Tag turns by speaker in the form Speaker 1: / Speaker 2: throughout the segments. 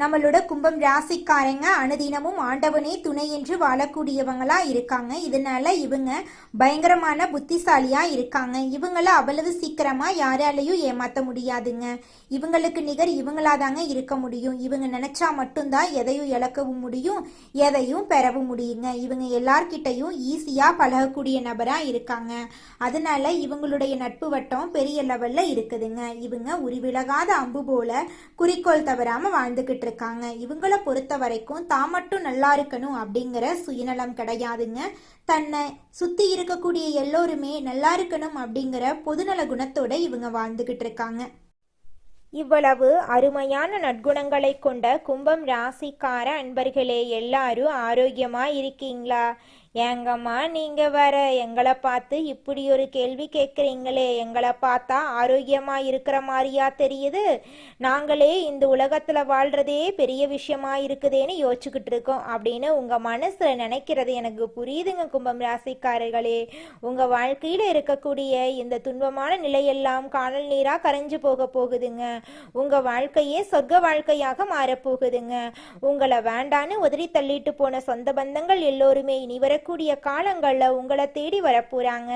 Speaker 1: நம்மளோட கும்பம் ராசிக்காரங்க அனுதினமும் ஆண்டவனே துணை என்று வாழக்கூடியவங்களா இருக்காங்க. இதனால இவங்க பயங்கரமான புத்திசாலியா இருக்காங்க. இவங்கள அவ்வளவு சீக்கிரமா யாராலையும் ஏமாத்த முடியாதுங்க. இவங்களுக்கு நிகர் இவங்களாதாங்க இருக்க முடியும். இவங்க நினைச்சா மட்டும்தான் எதையும் இழக்கவும் முடியும் எதையும் பெறவும் முடியுங்க. இவங்க எல்லார்கிட்டையும் ஈஸியா பழகக்கூடிய நபரா இருக்காங்க. அதனால இவங்களுடைய நட்பு வட்டம் பெரிய லெவல்ல இருக்குதுங்க. இவங்க உருவிலகாத அம்பு போல குறிக்கோள் தவறாம வாழ்ந்துகிட்டு இருக்காங்க இவங்களை பொறுத்த வரைக்கும் தான் மட்டும் நல்லா இருக்கணும் அப்படிங்கிற சுயநலம் கிடையாதுங்க. தன்னை சுத்தி இருக்கக்கூடிய எல்லோருமே நல்லா இருக்கணும் அப்படிங்கிற பொதுநல குணத்தோட இவங்க வாழ்ந்துகிட்டு இருக்காங்க
Speaker 2: இவ்வளவு அருமையான நற்குணங்களை கொண்ட கும்பம் ராசிக்கார அன்பர்களே எல்லாரும் ஆரோக்கியமா இருக்கீங்களா? ஏங்கம்மா நீங்க வர எங்களை பார்த்து இப்படி ஒரு கேள்வி கேட்குறீங்களே. எங்களை பார்த்தா ஆரோக்கியமா இருக்கிற மாதிரியா தெரியுது. நாங்களே இந்த உலகத்துல வாழ்றதே பெரிய விஷயமா இருக்குதேன்னு யோசிச்சுக்கிட்டு இருக்கோம் அப்படின்னு உங்க மனசுல நினைக்கிறது எனக்கு புரியுதுங்க கும்பம் ராசிக்காரர்களே. உங்க வாழ்க்கையில இருக்கக்கூடிய இந்த துன்பமான நிலையெல்லாம் காணல் நீரா கரைஞ்சு போக போகுதுங்க. உங்க வாழ்க்கையே சொர்க்க வாழ்க்கையாக மாறப்போகுதுங்க. உங்களை வேண்டான்னு உதறி தள்ளிட்டு போன சொந்த பந்தங்கள் எல்லோருமே இனி வரக்கூடிய காலங்களில் உங்களை தேடி வரப்போறாங்க.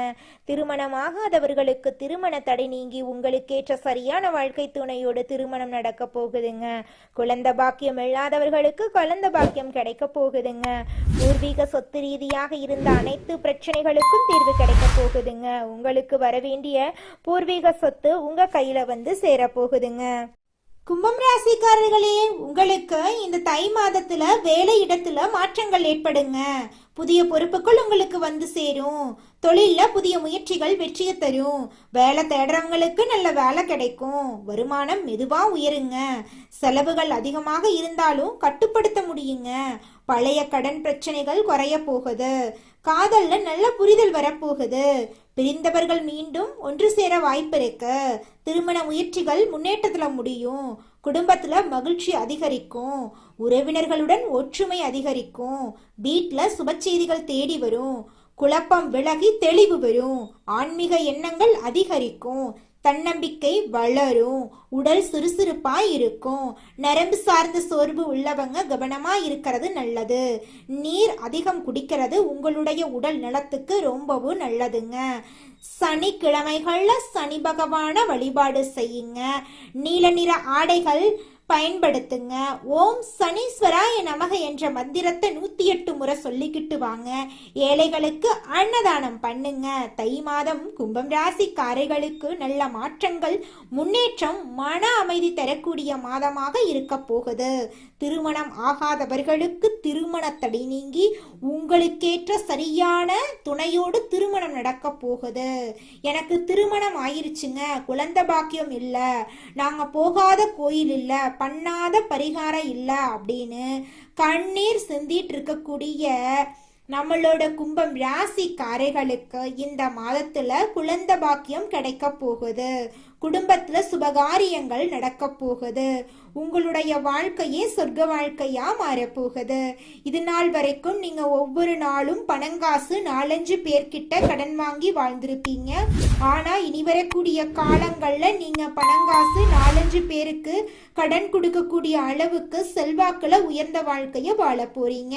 Speaker 2: திருமணமாகாதவர்களுக்கு திருமண தடை நீங்கி உங்களுக்கேற்ற சரியான வாழ்க்கை துணையோடு திருமணம் நடக்க போகுதுங்க. குழந்தை பாக்கியம் இல்லாதவர்களுக்கு குழந்தை பாக்கியம் கிடைக்க போகுதுங்க. பூர்வீக சொத்து ரீதியாக இருந்த அனைத்து பிரச்சனைகளுக்கும் தீர்வு கிடைக்க போகுதுங்க. உங்களுக்கு வர வேண்டிய பூர்வீக சொத்து உங்க கையில வந்து சேரப்போகுதுங்க
Speaker 1: கும்பம் ராசிக்காரர்களே உங்களுக்கு இந்த தை மாதத்துல வேலை இடத்துல மாற்றங்கள் ஏற்படுங்க. புதிய பொறுப்புகள் உங்களுக்கு வந்து சேரும். தொழில்ல புதிய முயற்சிகள் வெற்றியை தரும். வேலை தேடுறவங்களுக்கு நல்ல வேலை கிடைக்கும். வருமானம் மெதுவா உயருங்க. செலவுகள் அதிகமாக இருந்தாலும் கட்டுப்படுத்த முடியுங்க. பழைய கடன் பிரச்சனைகள் குறைய போகுது. காதல்ல நல்ல புரிதல் வரப்போகுது. பிரிந்தவர்கள் மீண்டும் ஒன்று சேர வாய்ப்பு இருக்கு. திருமண முயற்சிகள் முன்னேற்றத்துல முடியும். குடும்பத்துல மகிழ்ச்சி அதிகரிக்கும். உறவினர்களுடன் ஒற்றுமை அதிகரிக்கும். வீட்டில் சுப செய்திகள் தேடி வரும். குழப்பம் விலகி தெளிவு வரும். ஆன்மீக எண்ணங்கள் அதிகரிக்கும். தன்னம்பிக்கை வளரும். உடல் சுறுசுறுப்பா இருக்கும். நரம்பு சார்ந்த சோர்வு உள்ளவங்க கவனமா இருக்கிறது நல்லது. நீர் அதிகம் குடிக்கிறது உங்களுடைய உடல் நலத்துக்கு ரொம்பவும் நல்லதுங்க. சனிக்கிழமைகள்ல சனி பகவான வழிபாடு செய்யுங்க. நீல நிற ஆடைகள் பயன்படுத்துங்க. ஓம் சனீஸ்வராய நமக என்ற மந்திரத்தை நூத்தி எட்டு முறை சொல்லிக்கிட்டு வாங்க. ஏழைகளுக்கு அன்னதானம் பண்ணுங்க. தை மாதம் கும்பம் ராசிக்காரைகளுக்கு நல்ல மாற்றங்கள் முன்னேற்றம் மன அமைதி தரக்கூடிய மாதமாக இருக்க போகுது. திருமணம் ஆகாதவர்களுக்கு திருமண தடை நீங்கி உங்களுக்கேற்ற சரியான துணையோடு திருமணம் நடக்க போகுது. எனக்கு திருமணம் ஆயிருச்சுங்க. குழந்தை பாக்கியம் இல்லை. நாங்க போகாத கோயில் இல்லை. பண்ணாத பரிகாரம் இல்லை அப்படின்னு கண்ணீர் சிந்திட்டு இருக்கக்கூடிய நம்மளோட கும்பம் ராசிக்காரைகளுக்கு இந்த மாதத்துல குழந்தை பாக்கியம் கிடைக்க போகுது. குடும்பத்துல சுபகாரியங்கள் நடக்க போகுது. உங்களுடைய வாழ்க்கையே சொர்க்க வாழ்க்கையா மாறப்போகுது இது நாள் வரைக்கும் நீங்க ஒவ்வொரு நாளும் பணங்காசு நாலஞ்சு பேர்கிட்ட கடன் வாங்கி வாழ்ந்திருப்பீங்க. ஆனா இனி வரக்கூடிய காலங்கள்ல நீங்க பணங்காசு நாலஞ்சு பேருக்கு கடன் கொடுக்கக்கூடிய அளவுக்கு செல்வாக்குல உயர்ந்த வாழ்க்கைய வாழ போறீங்க.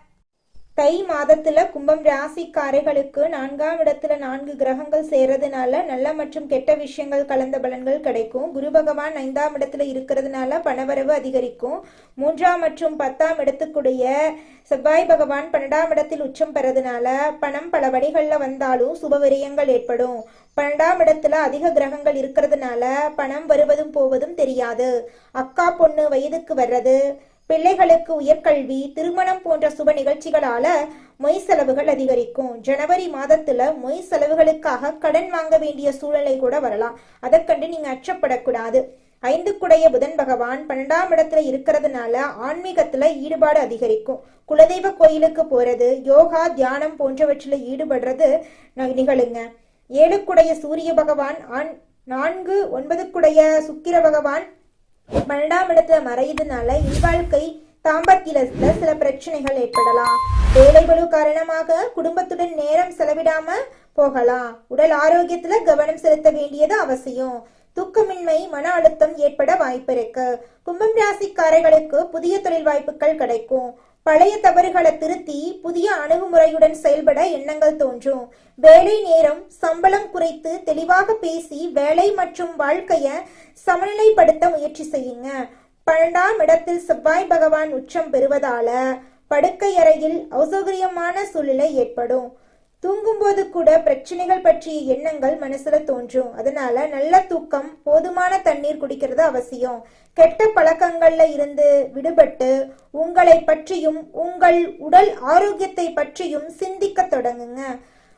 Speaker 2: தை மாதத்துல கும்பம் ராசிக்காரர்களுக்கு நான்காம் இடத்துல நான்கு கிரகங்கள் சேர்றதுனால நல்ல மற்றும் கெட்ட விஷயங்கள் கலந்த பலன்கள் கிடைக்கும். குரு பகவான் ஐந்தாம் இடத்துல இருக்கிறதுனால பணவரவு அதிகரிக்கும். மூன்றாம் மற்றும் பத்தாம் இடத்துக்குடைய செவ்வாய் பகவான் பன்னெண்டாம் இடத்தில் உச்சம் பெறதுனால பணம் பல வழிகளில் வந்தாலும் சுப விரயங்கள் ஏற்படும். பன்னெண்டாம் இடத்துல அதிக கிரகங்கள் இருக்கிறதுனால பணம் வருவதும் போவதும் தெரியாது. அக்கா பொண்ணு வயதுக்கு வர்றது பிள்ளைகளுக்கு உயர்கல்வி திருமணம் போன்ற சுப நிகழ்ச்சிகளால மொய் செலவுகள் அதிகரிக்கும். ஜனவரி மாதத்துல மொய் செலவுகளுக்காக கடன் வாங்க வேண்டிய சூழ்நிலை கூட வரலாம். அதை கண்டு நீங்க அச்சப்படக்கூடாது. ஐந்துக்குடைய புதன் பகவான் பன்னெண்டாம் இடத்துல இருக்கிறதுனால ஆன்மீகத்துல ஈடுபாடு அதிகரிக்கும். குலதெய்வ கோயிலுக்கு போறது யோகா தியானம் போன்றவற்றில் ஈடுபடுறது ந- நிகழுங்க. ஏழுக்குடைய சூரிய பகவான் ஆண் நான்கு ஒன்பதுக்குடைய சுக்கிர பகவான் பன்னெண்டாம் இடத்துல மறையுதுனால இல்வாழ்க்கை தாம்பத்தியத்துல சில பிரச்சனைகள் ஏற்படலாம். வேலைகளு காரணமாக குடும்பத்துடன் நேரம் செலவிடாம போகலாம். உடல் ஆரோக்கியத்துல கவனம் செலுத்த வேண்டியது அவசியம். தூக்கமின்மை மன அழுத்தம் ஏற்பட வாய்ப்பு இருக்கு கும்பம் ராசிக்காரர்களுக்கு புதிய தொழில் வாய்ப்புகள் கிடைக்கும். பழைய தவறுகளை திருத்தி புதிய அணுகுமுறையுடன் செயல்பட எண்ணங்கள் தோன்றும். வேலை நேரம் சம்பளம் குறைத்து தெளிவாக பேசி வேலை மற்றும் வாழ்க்கைய சமநிலைப்படுத்த முயற்சி செய்யுங்க. பன்னெண்டாம் இடத்தில் செவ்வாய் பகவான் உச்சம் பெறுவதால படுக்கை அறையில் அசௌகரியமான சூழ்நிலை ஏற்படும். தூங்கும்போது கூட பிரச்சனைகள் பற்றிய எண்ணங்கள் மனசுல தோன்றும். அதனால நல்ல தூக்கம் போதுமான தண்ணீர் குடிக்கிறது அவசியம். கெட்ட பழக்கங்கள்ல இருந்து விடுபட்டு உங்களை பற்றியும் உங்கள் உடல் ஆரோக்கியத்தை பற்றியும் சிந்திக்க தொடங்குங்க.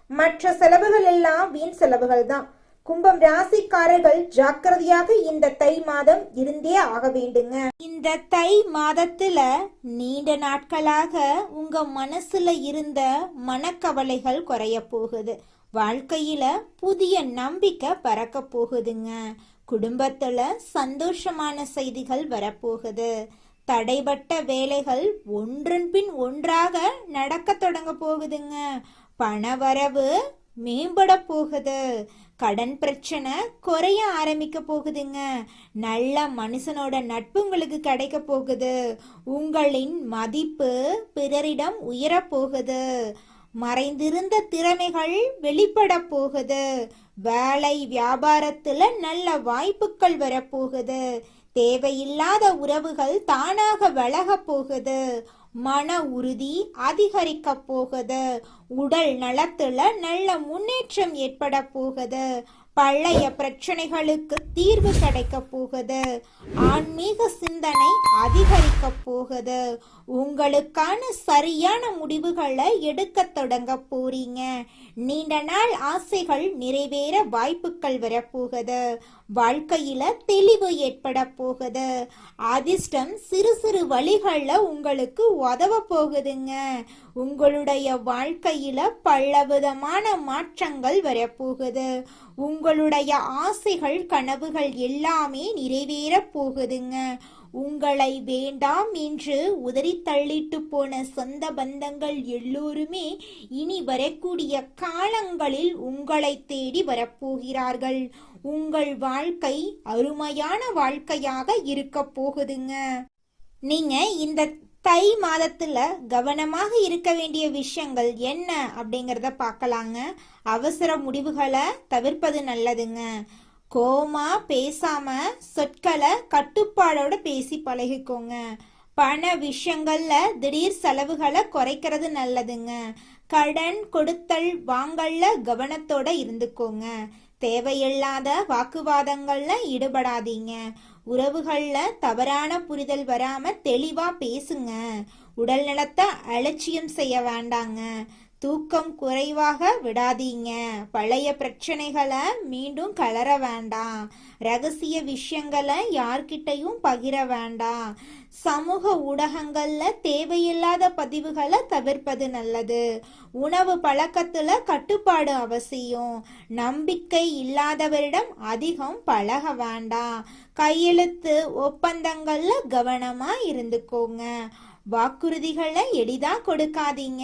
Speaker 2: மற்ற செலவுகள் எல்லாம் வீண் செலவுகள் தான். கும்பம் ராசிக்காரர்கள் ஜாக்கிரதையாக இந்த தை மாதம் இருந்தே ஆக வேண்டுங்க.
Speaker 1: இந்த தை மாதத்துல நீண்ட நாட்களாக உங்க மனசுல இருந்த மனக்கவலைகள் குறைய போகுது. வாழ்க்கையில புதிய நம்பிக்கை பறக்க போகுதுங்க. குடும்பத்துல சந்தோஷமான செய்திகள் வரப்போகுது. தடைபட்ட வேலைகள் ஒன்றன் பின் ஒன்றாக நடக்க தொடங்க போகுதுங்க. பணவரவு மேம்பட போகுது. கடன் பிரச்சனை குறைய ஆரம்பிக்க போகுதுங்க. நல்ல மனுஷனோட நட்பு உங்களுக்கு கிடைக்க போகுது. உங்களின் மதிப்பு பிறரிடம் உயரப்போகுது மறைந்திருந்த திறமைகள் வெளிப்பட போகுது. வேலை வியாபாரத்துல நல்ல வாய்ப்புகள் வரப்போகுது தேவையில்லாத உறவுகள் தானாக விலகப் போகுது. மன உறுதி அதிகரிக்க போகுது. உடல் நலத்துல நல்ல முன்னேற்றம் ஏற்பட போகுது. பழைய பிரச்சனைகளுக்கு தீர்வு கிடைக்க போகுது. ஆன்மீக சிந்தனை அதிகரிக்க போகுது. உங்களுக்கான சரியான முடிவுகளை எடுக்க தொடங்க போறீங்க. நீண்ட நாள் ஆசைகள் நிறைவேற வாய்ப்புகள் வரப்போகுது. வாழ்க்கையில தெளிவு ஏற்பட போகுது. அதிர்ஷ்டம் சிறு சிறு வழிகள்ல உங்களுக்கு உதவ போகுதுங்க. உங்களுடைய வாழ்க்கையில பலவிதமான மாற்றங்கள் வரப்போகுது. உங்களுடைய ஆசைகள் கனவுகள் எல்லாமே நிறைவேற போகுதுங்க. உங்களை வேண்டாம் என்று உதறி தள்ளிட்டு போன சொந்த பந்தங்கள் எல்லோருமே இனி வரக்கூடிய காலங்களில் உங்களை தேடி வரப்போகிறார்கள் உங்கள் வாழ்க்கை அருமையான வாழ்க்கையாக இருக்க போகுதுங்க. நீங்க இந்த தை மாதத்துல கவனமாக இருக்க வேண்டிய விஷயங்கள் என்ன அப்படிங்கறத பார்க்கலாங்க. அவசர முடிவுகளை தவிர்ப்பது நல்லதுங்க. கோமா பேசாம சொற்களை கட்டுப்பாடோட பேசி பழகிக்கோங்க. பண விஷயங்கள்ல திடீர் செலவுகளை குறைக்கிறது நல்லதுங்க. கடன் கொடுத்தல் வாங்கல்ல கவனத்தோட இருந்துக்கோங்க. தேவையில்லாத வாக்குவாதங்கள்ல ஈடுபடாதீங்க. உறவுகள்ல தவறான புரிதல் வராம தெளிவா பேசுங்க. உடல் நலத்தை அலட்சியம் செய்ய வேண்டாங்க. தூக்கம் குறைவாக விடாதீங்க. பழைய பிரச்சனைகளை மீண்டும் கலர வேண்டாம். ரகசிய விஷயங்களை யார்கிட்டையும் பகிர வேண்டாம். சமூக ஊடகங்களில் தேவையில்லாத பதிவுகளை தவிர்ப்பது நல்லது. உணவு பழக்கத்தில் கட்டுப்பாடு அவசியம். நம்பிக்கை இல்லாதவரிடம் அதிகம் பழக வேண்டாம். கையெழுத்து ஒப்பந்தங்களில் கவனமாக இருந்துக்கோங்க. வாக்குறுதிகளை எளிதாக கொடுக்காதீங்க.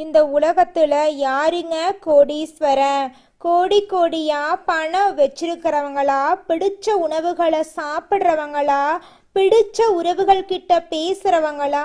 Speaker 2: இந்த உலகத்துல யாருங்க கோடீஸ்வரன் கோடி கோடியா பணம் வச்சிருக்கிறவங்களா? பிடிச்ச உணவுகளை சாப்பிட்றவங்களா? பிடிச்ச உறவுகள் கிட்ட பேசுறவங்களா?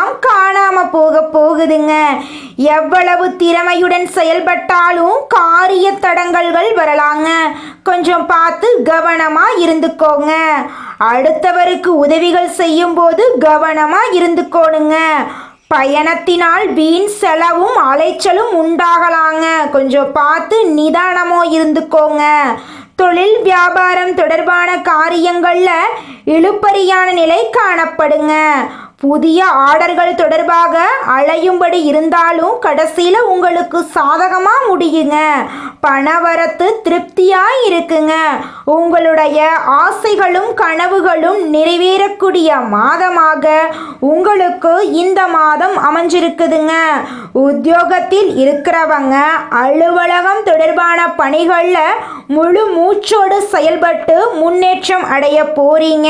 Speaker 1: காணாம போக போகுதுங்க. எவ்வளவு திறமையுடன் செயல்பட்டாலும் காரிய தடங்கல்கள் வரலாங்க. கொஞ்சம் பார்த்து கவனமா இருந்துக்கோங்க. அடுத்தவருக்கு உதவிகள் செய்யும்போது கவனமா இருந்துக்கோணுங்க. பயணத்தினால் வீண் செலவும் அலைச்சலும் உண்டாகலாங்க. கொஞ்சம் பார்த்து நிதானமோ இருந்துக்கோங்க. தொழில் வியாபாரம் தொடர்பான காரியங்களில் இழுப்பறியான நிலை காணப்படுங்க. புதிய ஆர்டர்கள் தொடர்பாக அலையும்படி இருந்தாலும் கடைசியில் உங்களுக்கு சாதகமாக முடியுங்க. பணவரத்து திருப்தியாக இருக்குங்க. உங்களுடைய ஆசைகளும் கனவுகளும் நிறைவேறக்கூடிய மாதமாக உங்களுக்கு இந்த மாதம் அமைஞ்சிருக்குதுங்க. உத்தியோகத்தில் இருக்கிறவங்க அலுவலகம் தொடர்பான பணிகளில் முழு மூச்சோடு செயல்பட்டு முன்னேற்றம் அடைய போறீங்க.